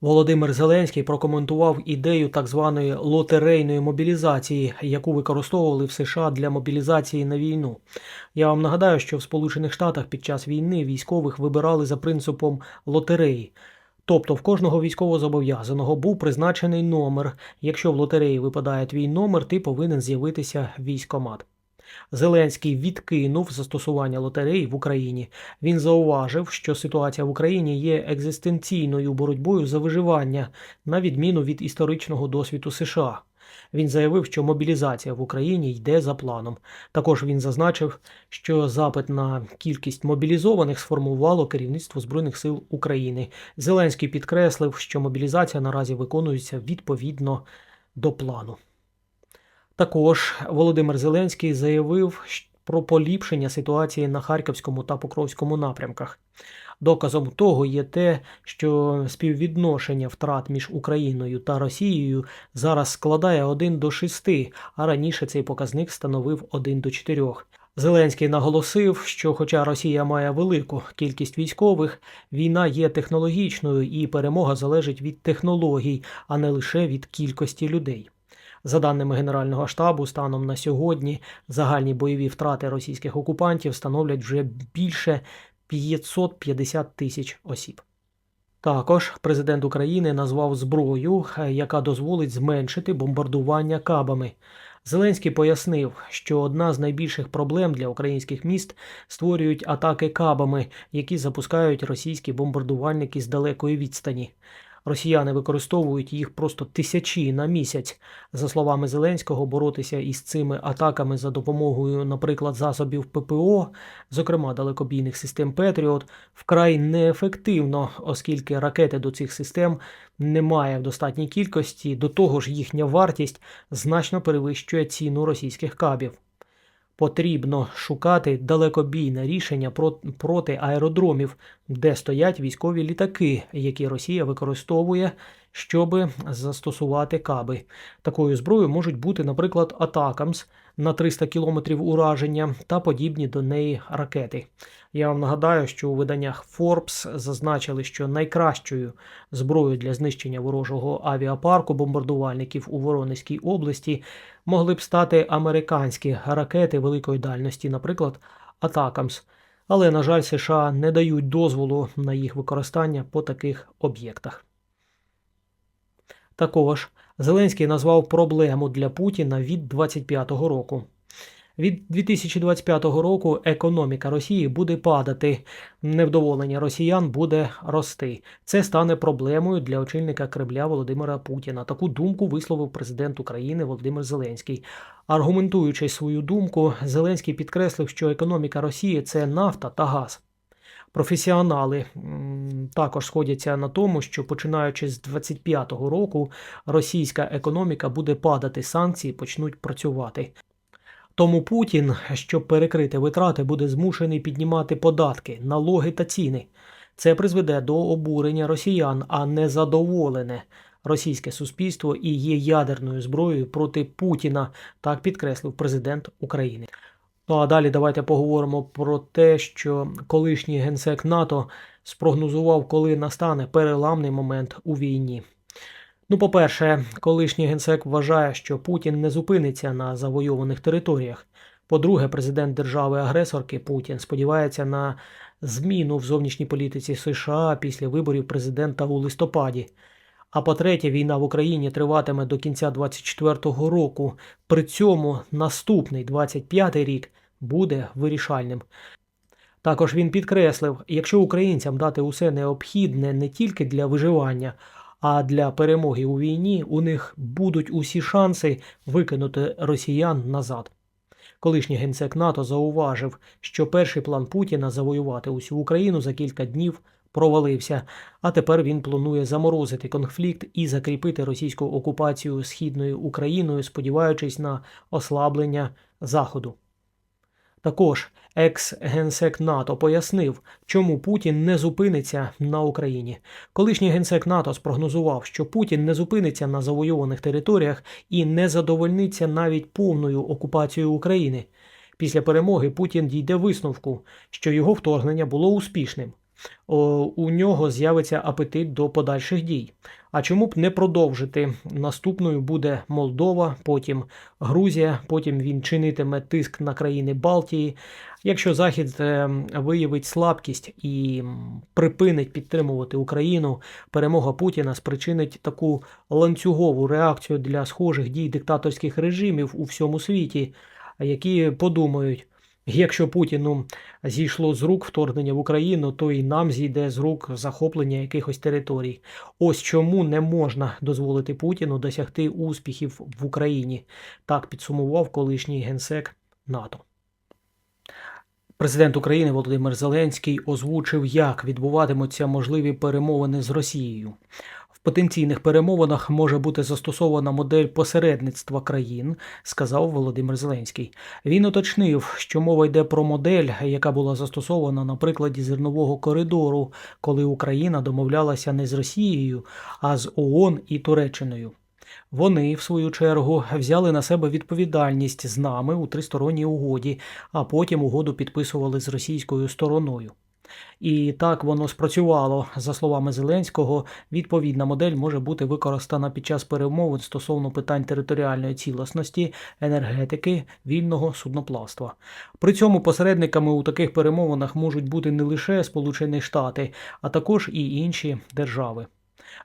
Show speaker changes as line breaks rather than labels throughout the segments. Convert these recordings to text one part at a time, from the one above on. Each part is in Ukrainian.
Володимир Зеленський прокоментував ідею так званої лотерейної мобілізації, яку використовували в США для мобілізації на війну. Я вам нагадаю, що в Сполучених Штатах під час війни військових вибирали за принципом лотереї. Тобто в кожного військовозобов'язаного був призначений номер. Якщо в лотереї випадає твій номер, ти повинен з'явитися в військкомат. Зеленський відкинув застосування лотерей в Україні. Він зауважив, що ситуація в Україні є екзистенційною боротьбою за виживання, на відміну від історичного досвіду США. Він заявив, що мобілізація в Україні йде за планом. Також він зазначив, що запит на кількість мобілізованих сформувало керівництво Збройних сил України. Зеленський підкреслив, що мобілізація наразі виконується відповідно до плану. Також Володимир Зеленський заявив про поліпшення ситуації на Харківському та Покровському напрямках. Доказом того є те, що співвідношення втрат між Україною та Росією зараз складає 1 до 6, а раніше цей показник становив 1 до 4. Зеленський наголосив, що хоча Росія має велику кількість військових, війна є технологічною і перемога залежить від технологій, а не лише від кількості людей. За даними Генерального штабу, станом на сьогодні загальні бойові втрати російських окупантів становлять вже більше 550 тисяч осіб. Також президент України назвав зброю, е, яка дозволить зменшити бомбардування кабами. Зеленський пояснив, що одна з найбільших проблем для українських міст створюють атаки кабами, які запускають російські бомбардувальники з далекої відстані. Росіяни використовують їх просто тисячі на місяць. За словами Зеленського, боротися із цими атаками за допомогою, наприклад, засобів ППО, зокрема далекобійних систем Петріот, вкрай неефективно, оскільки ракети до цих систем немає в достатній кількості. До того ж, їхня вартість значно перевищує ціну російських кабів. Потрібно шукати далекобійне рішення про- проти аеродромів, де стоять військові літаки, які Росія використовує, щоб застосувати каби. Такою зброєю можуть бути, наприклад, Атакамс на 300 км ураження та подібні до неї ракети. Я вам нагадаю, що у виданнях Forbes зазначили, що найкращою зброєю для знищення ворожого авіапарку бомбардувальників у Воронезькій області могли б стати американські ракети великої дальності, наприклад, Атакамс. Але, на жаль, США не дають дозволу на їх використання по таких об'єктах. Також Зеленський назвав проблему для Путіна від 25-го року. Від 2025 року економіка Росії буде падати, невдоволення росіян буде рости. Це стане проблемою для очільника Кремля Володимира Путіна. Таку думку висловив президент України Володимир Зеленський. Аргументуючи свою думку, Зеленський підкреслив, що економіка Росії це нафта та газ. Професіонали також сходяться на тому, що починаючи з 25-го року російська економіка буде падати, санкції почнуть працювати. Тому Путін, щоб перекрити витрати, буде змушений піднімати податки, налоги та ціни. Це призведе до обурення росіян, а незадоволене російське суспільство і є ядерною зброєю проти Путіна, так підкреслив президент України. Ну а далі давайте поговоримо про те, що колишній генсек НАТО спрогнозував, коли настане переламний момент у війні. Ну, по-перше, колишній генсек вважає, що Путін не зупиниться на завойованих територіях. По-друге, президент держави-агресорки Путін сподівається на зміну в зовнішній політиці США після виборів президента у листопаді. А по-третє, війна в Україні триватиме до кінця 24-го року. При цьому наступний 25-й рік буде вирішальним. Також він підкреслив, якщо українцям дати усе необхідне не тільки для виживання, а для перемоги у війні, у них будуть усі шанси викинути росіян назад. Колишній генсек НАТО зауважив, що перший план Путіна завоювати усю Україну за кілька днів провалився, а тепер він планує заморозити конфлікт і закріпити російську окупацію східною Україною, сподіваючись на ослаблення Заходу. Також екс-генсек НАТО пояснив, чому Путін не зупиниться на Україні. Колишній генсек НАТО спрогнозував, що Путін не зупиниться на завойованих територіях і не задовольниться навіть повною окупацією України. Після перемоги Путін дійде висновку, що його вторгнення було успішним. У нього з'явиться апетит до подальших дій. А чому б не продовжити? Наступною буде Молдова, потім Грузія, потім він чинитиме тиск на країни Балтії. Якщо Захід е, виявить слабкість і припинить підтримувати Україну, перемога Путіна спричинить таку ланцюгову реакцію для схожих дій диктаторських режимів у всьому світі, які подумають. Якщо Путіну зійшло з рук вторгнення в Україну, то і нам зійде з рук захоплення якихось територій. Ось чому не можна дозволити Путіну досягти успіхів в Україні, так підсумував колишній генсек НАТО. Президент України Володимир Зеленський озвучив, як відбуватимуться можливі перемовини з Росією. Потенційних перемовинах може бути застосована модель посередництва країн, сказав Володимир Зеленський. Він уточнив, що мова йде про модель, яка була застосована на прикладі зернового коридору, коли Україна домовлялася не з Росією, а з ООН і Туреччиною. Вони, в свою чергу, взяли на себе відповідальність з нами у тристоронній угоді, а потім угоду підписували з російською стороною. І так воно спрацювало. За словами Зеленського, відповідна модель може бути використана під час перемовин стосовно питань територіальної цілісності, енергетики, вільного судноплавства. При цьому посередниками у таких перемовинах можуть бути не лише Сполучені Штати, а також і інші держави.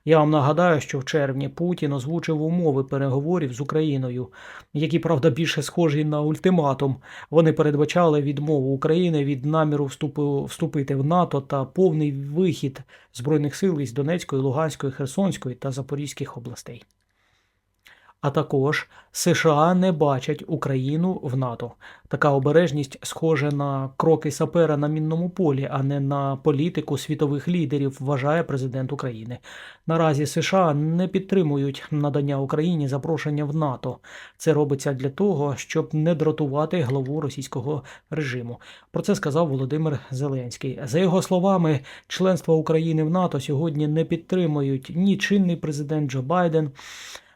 Я вам нагадаю, що в червні Путін озвучив умови переговорів з Україною, які, правда, більше схожі на ультиматум. Вони передбачали відмову України від наміру вступу, вступити в НАТО та повний вихід збройних сил із Донецької, Луганської, Херсонської та Запорізьких областей. А також США не бачать Україну в НАТО. Така обережність схожа на кроки сапера на мінному полі, а не на політику світових лідерів, вважає президент України. Наразі США не підтримують надання Україні запрошення в НАТО. Це робиться для того, щоб не дратувати главу російського режиму. Про це сказав Володимир Зеленський. За його словами, членство України в НАТО сьогодні не підтримують ні чинний президент Джо Байден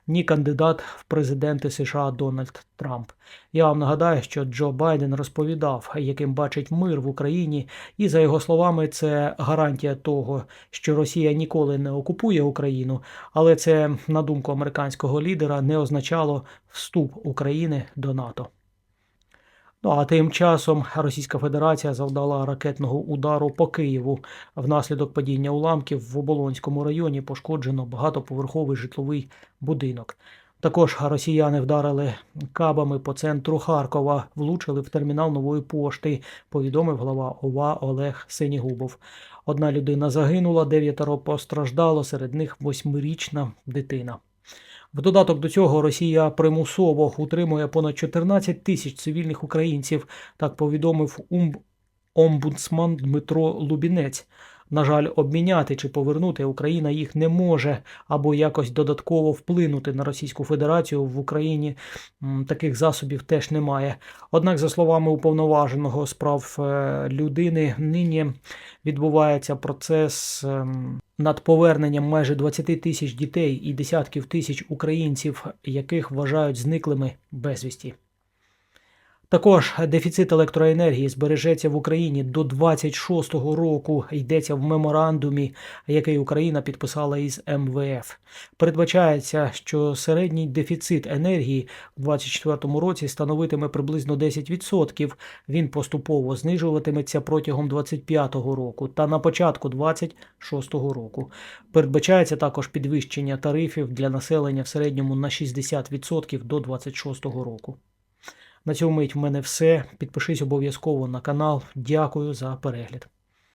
ні кандидат в президенти США Дональд Трамп. Я вам нагадаю, що Джо Байден розповідав, яким бачить мир в Україні, і за його словами, це гарантія того, що Росія ніколи не окупує Україну, але це, на думку американського лідера, не означало вступ України до НАТО. Ну а тим часом Російська Федерація завдала ракетного удару по Києву. Внаслідок падіння уламків в Оболонському районі пошкоджено багатоповерховий житловий будинок. Також росіяни вдарили кабами по центру Харкова, влучили в термінал нової пошти, повідомив глава ОВА Олег Синігубов. Одна людина загинула, дев'ятеро постраждало, серед них восьмирічна дитина. В додаток до цього Росія примусово утримує понад 14 тисяч цивільних українців, так повідомив омбудсман Дмитро Лубінець. На жаль, обміняти чи повернути Україна їх не може або якось додатково вплинути на Російську Федерацію в Україні. Таких засобів теж немає. Однак, за словами уповноваженого справ е, людини, нині відбувається процес ем, над поверненням майже 20 тисяч дітей і десятків тисяч українців, яких вважають зниклими безвісті. Також дефіцит електроенергії збережеться в Україні до 26-го року. Йдеться в меморандумі, який Україна підписала із МВФ. Передбачається, що середній дефіцит енергії в 2024 році становитиме приблизно 10%. Він поступово знижуватиметься протягом 2025 року та на початку 2026 року. Передбачається також підвищення тарифів для населення в середньому на 60% до 2026 року. На цьому мить в мене все. Підпишись обов'язково на канал. Дякую за перегляд.